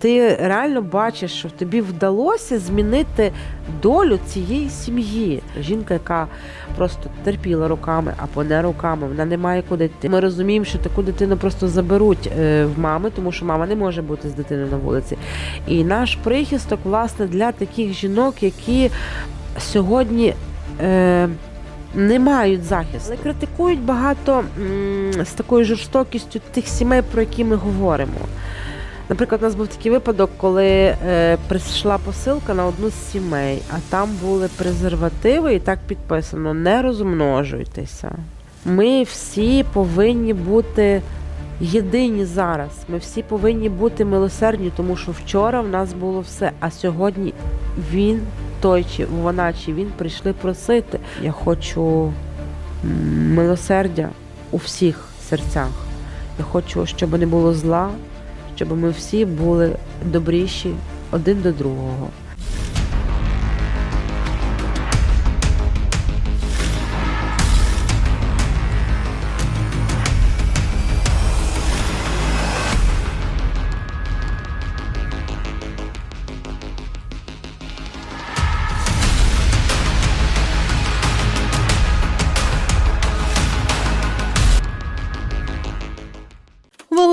ти реально бачиш, що тобі вдалося змінити долю цієї сім'ї. Жінка, яка просто терпіла руками або не руками, вона не має куди йти. Ми розуміємо, що таку дитину просто заберуть е, в мами, тому що мама не може бути з дитиною на вулиці. І наш прихисток, власне, для таких жінок, які сьогодні. Е, не мають захисту. Але критикують багато м, з такою жорстокістю тих сімей, про які ми говоримо. Наприклад, у нас був такий випадок, коли е, прийшла посилка на одну з сімей, а там були презервативи, і так підписано: не розмножуйтеся. Ми всі повинні бути єдині зараз. Ми всі повинні бути милосердні, тому що вчора в нас було все, а сьогодні він, той чи вона, чи він прийшли просити. Я хочу милосердя у всіх серцях. Я хочу, щоб не було зла, щоб ми всі були добріші один до другого.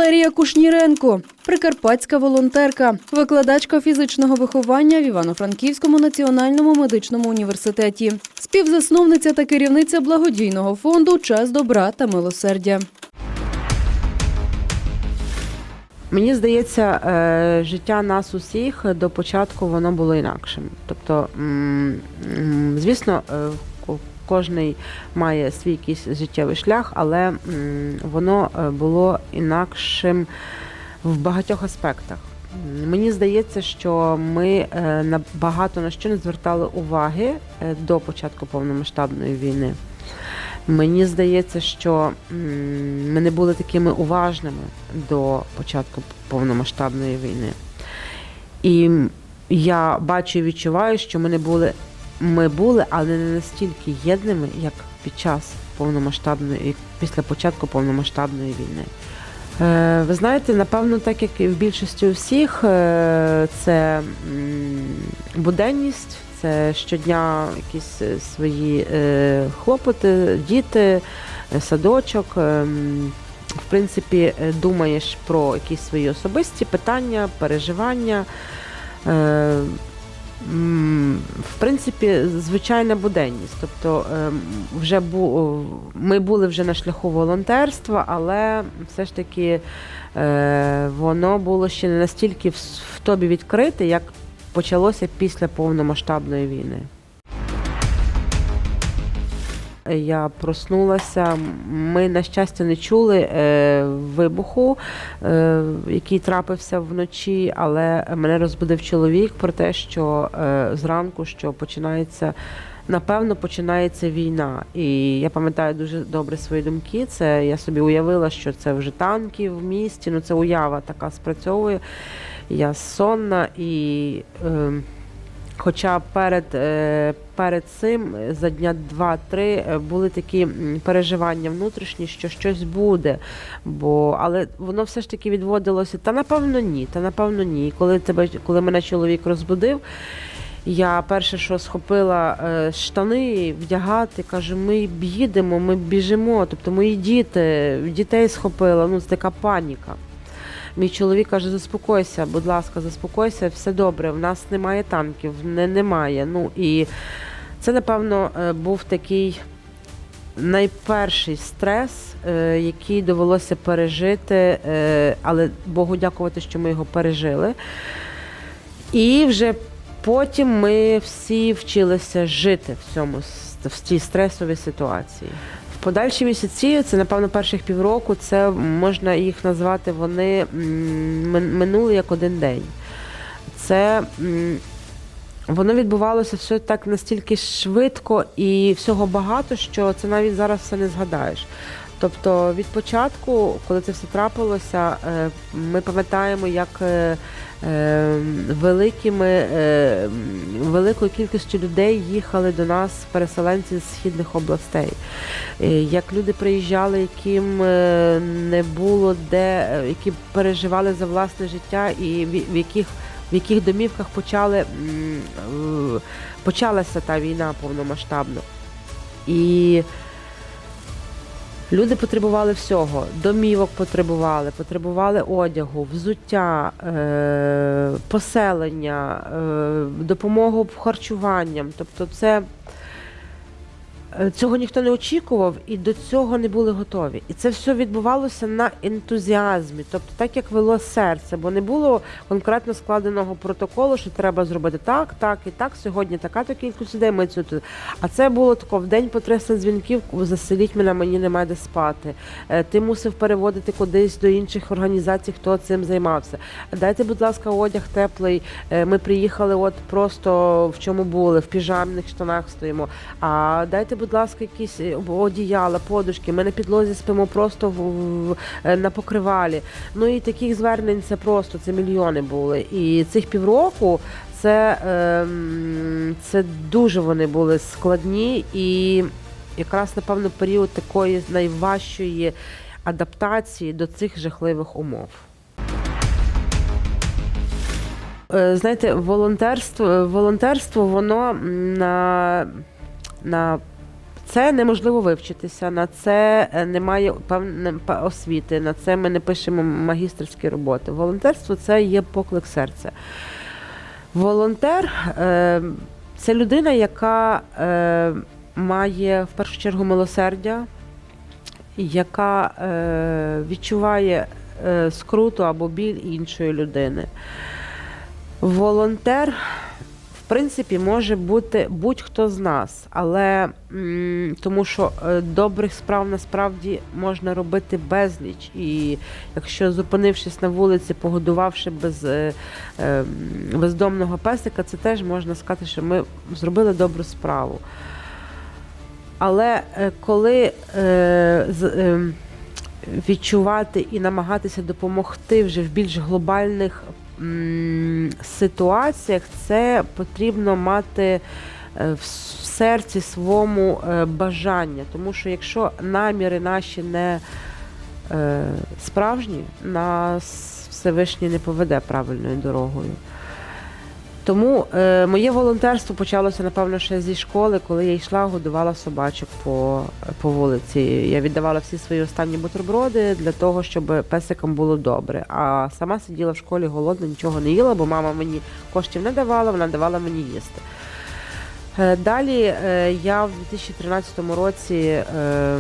Валерія Кушніренко, прикарпатська волонтерка, викладачка фізичного виховання в Івано-Франківському національному медичному університеті, співзасновниця та керівниця благодійного фонду Час добра та милосердя. Мені здається, е, життя нас усіх до початку воно було інакшим. Тобто, звісно, е, кожний має свій якийсь життєвий шлях, але воно е, було інакшим в багатьох аспектах. Мені здається, що ми е, на що не звертали уваги е, до початку повномасштабної війни. Мені здається, що ми не були такими уважними до початку повномасштабної війни. І я бачу і відчуваю, що ми не були, ми були, але не настільки єдними, як під час повномасштабної, після початку повномасштабної війни. Е, Ви знаєте, напевно, так як і в більшості усіх, е, це буденність, це щодня якісь е, свої е, хлопоти, діти, е, садочок. ем, В принципі, е, думаєш про якісь свої особисті питання, переживання. Е, В принципі, звичайна буденність. Тобто, ем, вже бу, ми були вже на шляху волонтерства, але все ж таки е, воно було ще не настільки в тобі відкрите, як почалося після повномасштабної війни. Я проснулася. Ми, на щастя, не чули е, вибуху, е, який трапився вночі, але мене розбудив чоловік про те, що е, зранку що починається. Напевно, починається війна, і я пам'ятаю дуже добре свої думки. Це я собі уявила, що це вже танки в місті. Ну це уява така спрацьовує. Я сонна і. Е, Хоча перед, е, перед цим за дня два-три е, були такі переживання внутрішні, що щось буде. Бо, але воно все ж таки відводилося. Та напевно ні, та напевно ні. Коли тебе, коли мене чоловік розбудив, я перше, що схопила е, штани вдягати, кажу, ми їдемо, ми біжимо. Тобто мої діти, дітей схопила. Ну, це така паніка. Мій чоловік каже: заспокойся, будь ласка, заспокойся, все добре. В нас немає танків, не, немає. Ну і це, напевно, е, був такий найперший стрес, е, який довелося пережити, е, але Богу дякувати, що ми його пережили. І вже потім ми всі вчилися жити в цьому в цій стресовій ситуації. Подальші місяці, це напевно перших півроку, це можна їх назвати, вони минули як один день. Це воно відбувалося все так настільки швидко і всього багато, що це навіть зараз все не згадаєш. Тобто від початку, коли це все трапилося, е, ми пам'ятаємо, як е, великими, е, великою кількістю людей їхали до нас переселенці з східних областей. Е, Як люди приїжджали, яким е, не було де, е, які переживали за власне життя, і в- яких в яких домівках почали е, почалася та війна повномасштабно. І Люди потребували всього, домівок потребували, потребували одягу, взуття, е- поселення, е- допомогу харчуванням. Тобто, це цього ніхто не очікував і до цього не були готові. І це все відбувалося на ентузіазмі, тобто так, як вело серце, бо не було конкретно складеного протоколу, що треба зробити так, так і так. Сьогодні така то кількість людей. Ми цю тут. А це було тако в день по 300 дзвінків. Заселіть мене, мені немає де спати. Е, Ти мусив переводити кудись до інших організацій, хто цим займався. Дайте, будь ласка, одяг теплий. Е, Ми приїхали, от просто в чому були, в піжамних штанах стоїмо. А дайте, будь ласка, якісь е, одіяла, подушки. Ми на підлозі спимо просто в, в- е, на покривалі. Ну і таких звернень це просто це мільйони були. І цих півроку це, ем, це дуже вони були складні і якраз напевно період такої найважчої адаптації до цих жахливих умов. Е, Знаєте, волонтерство, волонтерство воно на, на це неможливо вивчитися, на це е, немає певне освіти, на це ми не пишемо магістерські роботи. Волонтерство це є поклик серця. Волонтер е, це людина, яка е, має в першу чергу милосердя, яка відчуває скруту або біль іншої людини. Волонтер, принципі, може бути будь-хто з нас, але тому що е, добрих справ насправді можна робити безліч. І якщо зупинившись на вулиці, погодувавши без, е, е, бездомного песика, це теж можна сказати, що ми зробили добру справу. Але коли відчувати і намагатися допомогти вже в більш глобальних ситуаціях, це потрібно мати е, в серці своєму е, бажання. Тому що якщо наміри наші не е, справжні, нас Всевишній не поведе правильною дорогою. Тому е, моє волонтерство почалося, напевно, ще зі школи, коли я йшла, годувала собачок по, по вулиці. Я віддавала всі свої останні бутерброди для того, щоб песикам було добре. А сама сиділа в школі голодна, нічого не їла, бо мама мені коштів не давала, вона давала мені їсти. Е, Далі е, я в 2013 році е,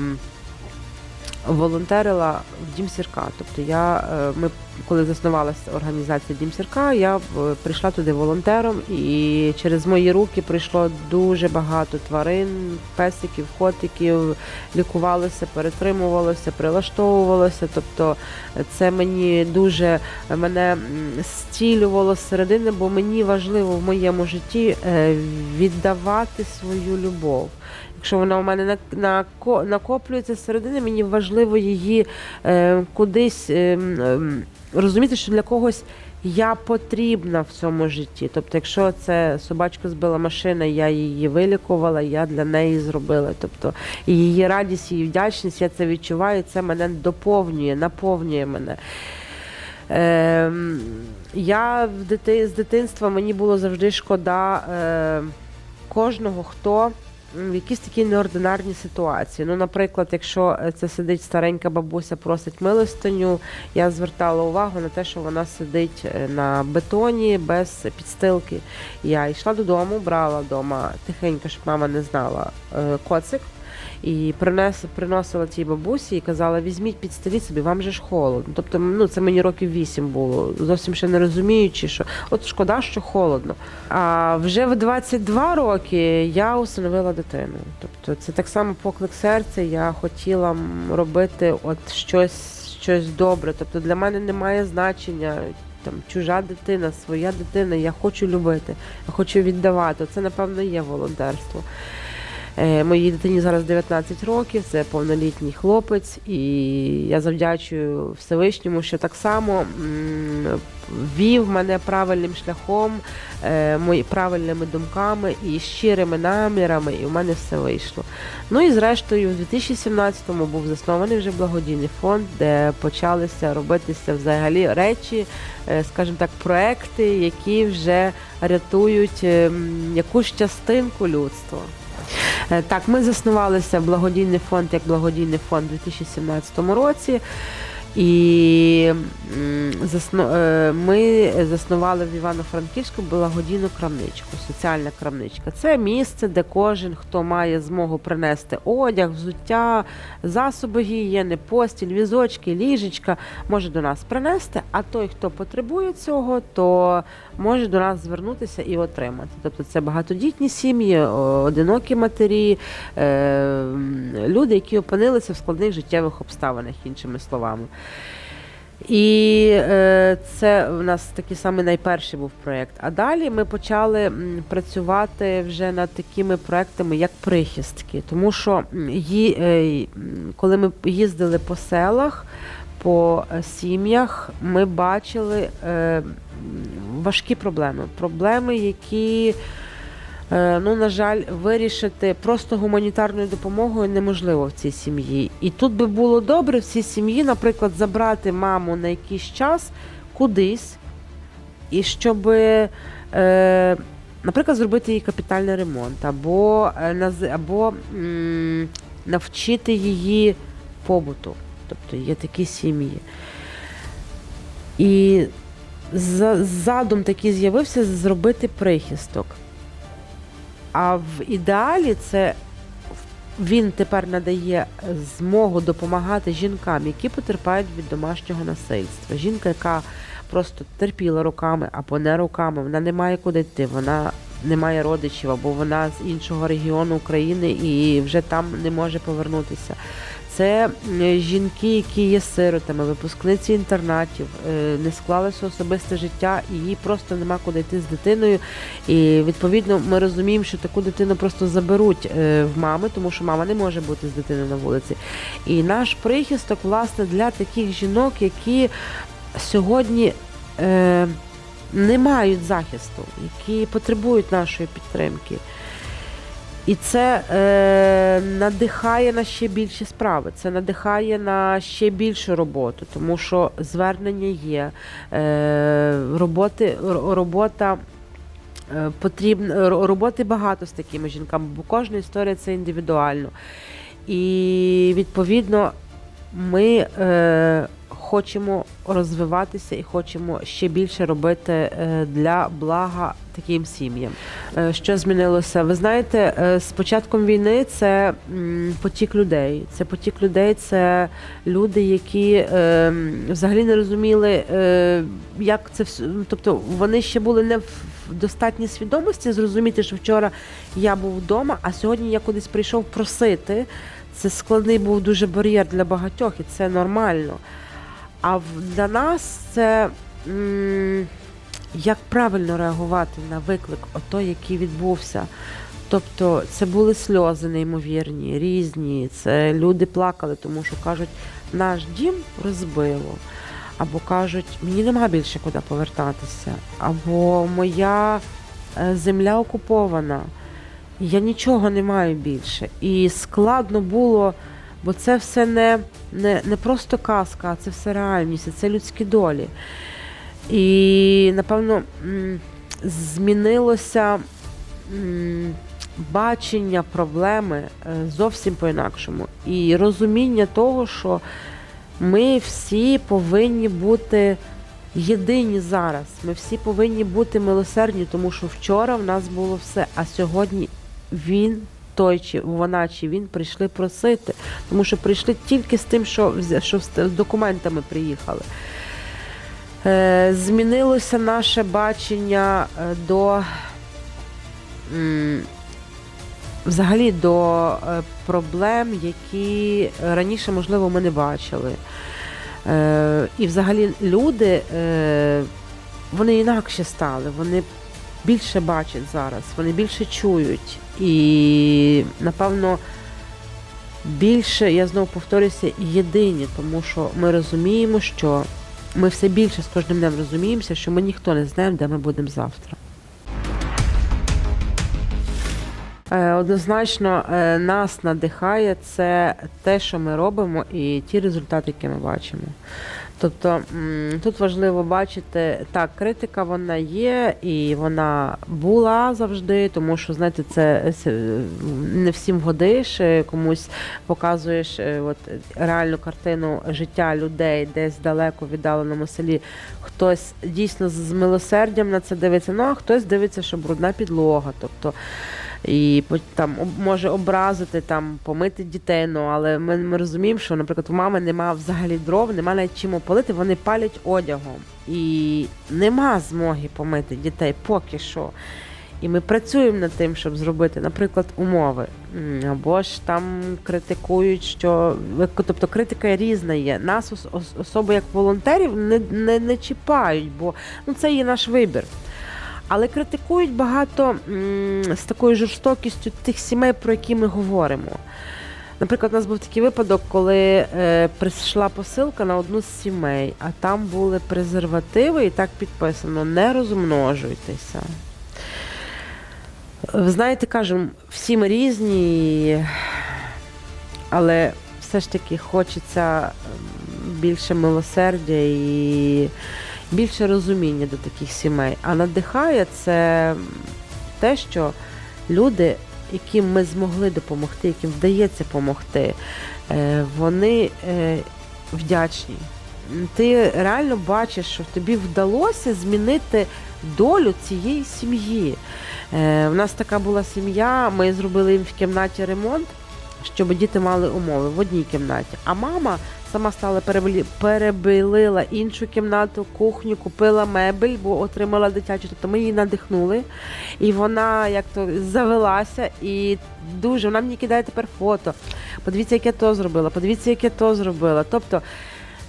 волонтерила в Дім Сірка. Тобто я, е, ми, коли заснувалася організація Дім Сірка, я е, прийшла туди волонтером, і через мої руки прийшло дуже багато тварин, песиків, котиків, лікувалося, перетримувалося, прилаштовувалося. Тобто е, це мені дуже мене м, стілювало зсередини, бо мені важливо в моєму житті е, віддавати свою любов. Якщо вона у мене на- нако- накоплюється зсередини, мені важливо її е, кудись е, м, ем, розуміти, що для когось я потрібна в цьому житті. Тобто, якщо це собачку збила машина, я її вилікувала, я для неї зробила. Тобто її радість, її вдячність, я це відчуваю, це мене доповнює, наповнює мене. Ем, я в дити, з дитинства мені було завжди шкода е, кожного, хто якісь такі неординарні ситуації. Ну, наприклад, якщо е, це сидить старенька бабуся, просить милостиню, я звертала увагу на те, що вона сидить е, на бетоні без підстилки. Я йшла додому, брала вдома тихенько, щоб мама не знала е, коцик. І принес, приносила цій бабусі і казала: візьміть підстеліть собі, вам же ж холодно. Тобто, ну це мені років вісім було, зовсім ще не розуміючи, що от шкода, що холодно. А вже в 22 роки я усиновила дитину. Тобто, це так само поклик серця. Я хотіла робити от щось, щось добре. Тобто для мене немає значення. Там чужа дитина, своя дитина, я хочу любити, я хочу віддавати. Це, напевно, є волонтерство. Е, Моїй дитині зараз 19 років, це повнолітній хлопець, і я завдячую Всевишньому, що так само вів мене правильним шляхом, е, мої правильними думками і щирими намірами, і у мене все вийшло. Ну і зрештою, в 2017-му був заснований вже благодійний фонд, де почалися робитися взагалі речі, е, скажімо так, проекти, які вже рятують ем, якусь частинку людства. Е, Так, ми заснувалися благодійний фонд як благодійний фонд у 2017 році. І е, ми заснували в Івано-Франківську благодійну крамничку, соціальна крамничка. Це місце, де кожен, хто має змогу принести одяг, взуття, засоби гігієни, постіль, візочки, ліжечка, може до нас принести. А той, хто потребує цього, то може до нас звернутися і отримати. Тобто це багатодітні сім'ї, одинокі матері, е, люди, які опинилися в складних життєвих обставинах, іншими словами. І е, це в нас такий самий найперший був проєкт. А далі ми почали працювати вже над такими проектами, як прихистки. Тому що ї, е, коли ми їздили по селах, по е, сім'ях, ми бачили е, важкі проблеми. Проблеми, які. Е, Ну, на жаль, вирішити просто гуманітарною допомогою неможливо в цій сім'ї. І тут би було добре в цій сім'ї, наприклад, забрати маму на якийсь час кудись, і щоб, е, наприклад, зробити їй капітальний ремонт, або, е, або навчити її побуту. Тобто є такі сім'ї. І задум такий з'явився зробити прихисток. А в ідеалі це він тепер надає змогу допомагати жінкам, які потерпають від домашнього насильства. Жінка, яка просто терпіла роками або не роками, вона не має куди йти, вона не має родичів, або вона з іншого регіону України і вже там не може повернутися. Це жінки, які є сиротами, випускниці інтернатів, е, не склалося особисте життя, і їй просто нема куди йти з дитиною. І відповідно ми розуміємо, що таку дитину просто заберуть е, в мами, тому що мама не може бути з дитиною на вулиці. І наш прихисток, власне, для таких жінок, які сьогодні е, не мають захисту, які потребують нашої підтримки. І це е, надихає на ще більші справи, це надихає на ще більшу роботу, тому що звернення є, е, роботи, робота е, потрібна, роботи багато з такими жінками, бо кожна історія це індивідуально. І відповідно ми е, хочемо розвиватися і хочемо ще більше робити е, для блага таким сім'ям. Е, Що змінилося? Ви знаєте, е, з початком війни це потік людей. Це потік людей, це люди, які е, взагалі не розуміли, як це вс- ну, тобто вони ще були не в достатній свідомості зрозуміти, що вчора я був вдома, а сьогодні я кудись прийшов просити. Це складний був дуже бар'єр для багатьох, і це нормально. А для нас це як правильно реагувати на виклик, ото, який відбувся. Тобто це були сльози неймовірні, різні. Це люди плакали, тому що кажуть, наш дім розбило. Або кажуть, мені нема більше куди повертатися, або моя е, земля окупована, я нічого не маю більше. І складно було, бо це все не, не, не просто казка, а це все реальність, це людські долі. І, напевно, змінилося бачення проблеми е, зовсім по-інакшому. І розуміння того, що ми всі повинні бути єдині зараз. Ми всі повинні бути милосердні, тому що вчора в нас було все, а сьогодні він. Той чи вона чи він прийшли просити, тому що прийшли тільки з тим, що, що з документами приїхали. Е, змінилося наше бачення е, до взагалі до е, проблем, які раніше, можливо, ми не бачили. І взагалі люди вони інакше стали. Вони більше бачать зараз, вони більше чують. І напевно більше, я знову повторюся, єдині, тому що ми розуміємо, що ми все більше з кожним днем розуміємося, що ми ніхто не знаємо, де ми будемо завтра. Е, Однозначно е, нас надихає це те, що ми робимо, і ті результати, які ми бачимо. Тобто тут важливо бачити, так, критика вона є, і вона була завжди, тому що знаєте, це не всім годиш, е, комусь показуєш е, от, реальну картину життя людей десь далеко в віддаленому селі. Хтось дійсно з милосердям на це дивиться, ну а хтось дивиться, що брудна підлога. Тобто і там може образити, там помити дітей. Ну але ми, ми розуміємо, що, наприклад, у мами немає взагалі дров, немає навіть чим опалити, вони палять одягом. І нема змоги помити дітей поки що. І ми працюємо над тим, щоб зробити, наприклад, умови. Або ж там критикують, що тобто критика різна є. Нас ос- ос- як волонтерів не, не, не чіпають, бо ну це є наш вибір. Але критикують багато з такою жорстокістю тих сімей, про які ми говоримо. Наприклад, у нас був такий випадок, коли е, прийшла посилка на одну з сімей, а там були презервативи, і так підписано: не розмножуйтеся. Ви знаєте, кажемо, всі ми різні, але все ж таки хочеться більше милосердя і більше розуміння до таких сімей. А надихає це те, що люди, яким ми змогли допомогти, яким вдається допомогти, е, вони е, вдячні. Ти реально бачиш, що тобі вдалося змінити долю цієї сім'ї. Е, У нас така була сім'я, ми зробили їм в кімнаті ремонт, щоб діти мали умови в одній кімнаті. А мама сама стала перебілила іншу кімнату, кухню, купила мебель, бо отримала дитячу. Тобто ми її надихнули. І вона як то завелася і дуже вона мені кидає тепер фото. Подивіться, яке то зробила, подивіться, яке то зробила. Тобто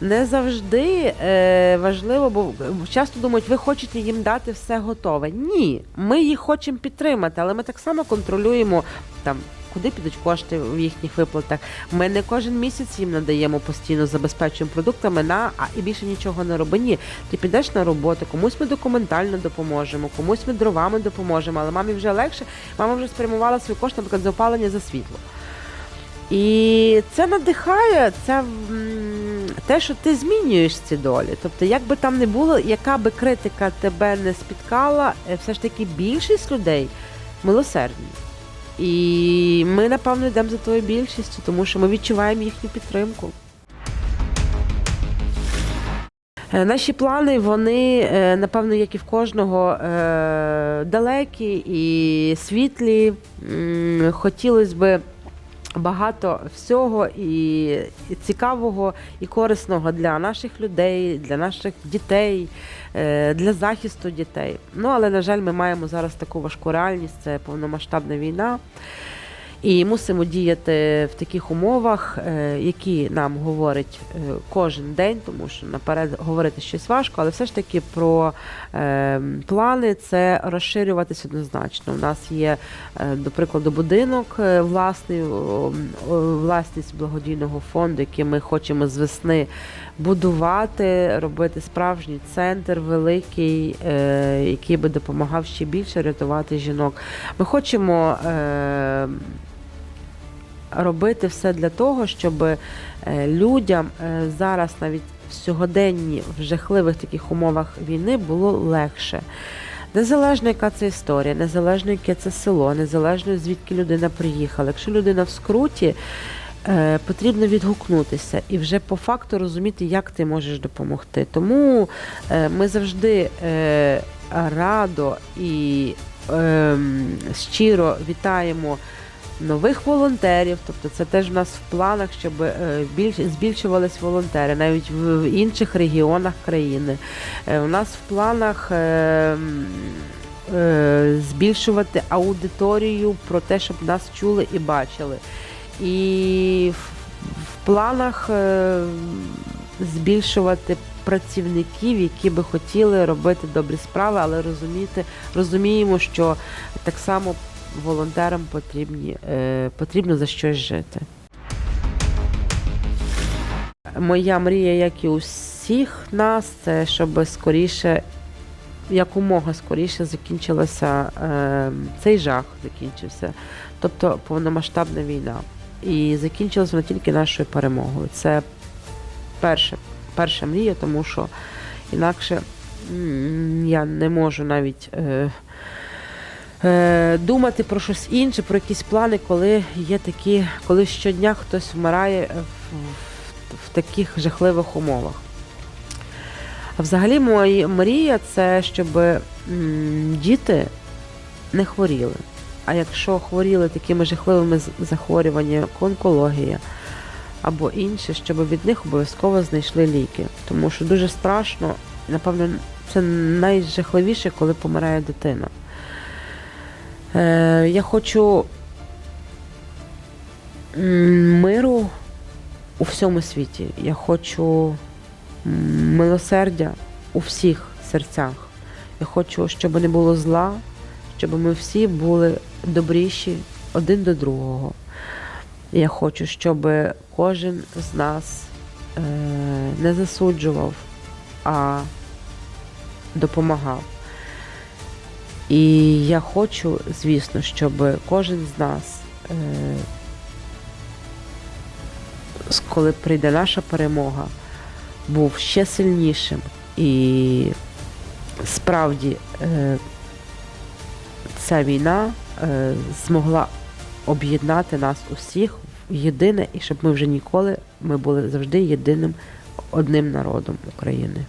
не завжди е, важливо, бо часто думають, ви хочете їм дати все готове. Ні, ми їх хочемо підтримати, але ми так само контролюємо там. Куди підуть кошти в їхніх виплатах? Ми не кожен місяць їм надаємо постійно, забезпечуємо продуктами на а і більше нічого не роби. Ні, ти підеш на роботу, комусь ми документально допоможемо, комусь ми дровами допоможемо, але мамі вже легше. Мама вже спрямувала свої кошти, наприклад, за опалення за світло. І це надихає, це те, що ти змінюєш ці долі. Тобто, як би там не було, яка би критика тебе не спіткала, е, все ж таки більшість людей милосердні. І ми, напевно, йдемо за тою більшістю, тому що ми відчуваємо їхню підтримку. Е, Наші плани, вони, е, напевно, як і в кожного, е, далекі і світлі. Хотілося б багато всього і цікавого, і корисного для наших людей, для наших дітей, е, для захисту дітей. Ну, але, на жаль, ми маємо зараз таку важку реальність, це повномасштабна війна. І мусимо діяти в таких умовах, е, які нам говорить е, кожен день, тому що наперед говорити щось важко, але все ж таки про е, плани це розширюватись однозначно. У нас є, до прикладу, будинок власний, власність благодійного фонду, який ми хочемо з весни будувати, робити справжній центр великий, який би допомагав ще більше рятувати жінок. Ми хочемо. Робити все для того, щоб е, людям е, зараз навіть в сьогоденні в жахливих таких умовах війни було легше. Незалежно, яка це історія, незалежно, яке це село, незалежно звідки людина приїхала. Якщо людина в скруті, е, потрібно відгукнутися і вже по факту розуміти, як ти можеш допомогти. Тому ми завжди радо і е, щиро вітаємо нових волонтерів. Тобто це теж в нас в планах, щоб е, більш збільшувались волонтери навіть в, інших регіонах країни. Е, У нас в планах. е, Збільшувати аудиторію про те, щоб нас чули і бачили. І в, планах збільшувати працівників, які би хотіли робити добрі справи, але розуміти, розуміємо, що так само волонтерам потрібні, е, потрібно за щось жити. Моя мрія, як і у всіх нас, це щоб скоріше, якомога скоріше закінчилося е, цей жах, закінчився, тобто повномасштабна війна. І закінчилася вона тільки нашою перемогою. Це перше, перша мрія, тому що інакше я не можу навіть е, думати про щось інше, про якісь плани, коли є такі, коли щодня хтось вмирає в, в, таких жахливих умовах. А взагалі моя мрія це щоб діти не хворіли. А якщо хворіли такими жахливими захворюваннями, як онкологія або інше, щоб від них обов'язково знайшли ліки. Тому що дуже страшно, напевно, це найжахливіше, коли помирає дитина. Е, я хочу миру у всьому світі. Я хочу милосердя у всіх серцях. Я хочу, щоб не було зла, щоб ми всі були добріші один до другого. Я хочу, щоб кожен з нас е, не засуджував, а допомагав. І я хочу, звісно, щоб кожен з нас, е, коли прийде наша перемога, був ще сильнішим і справді е, ця війна е, змогла об'єднати нас усіх в єдине, і щоб ми вже ніколи ми були завжди єдиним одним народом України.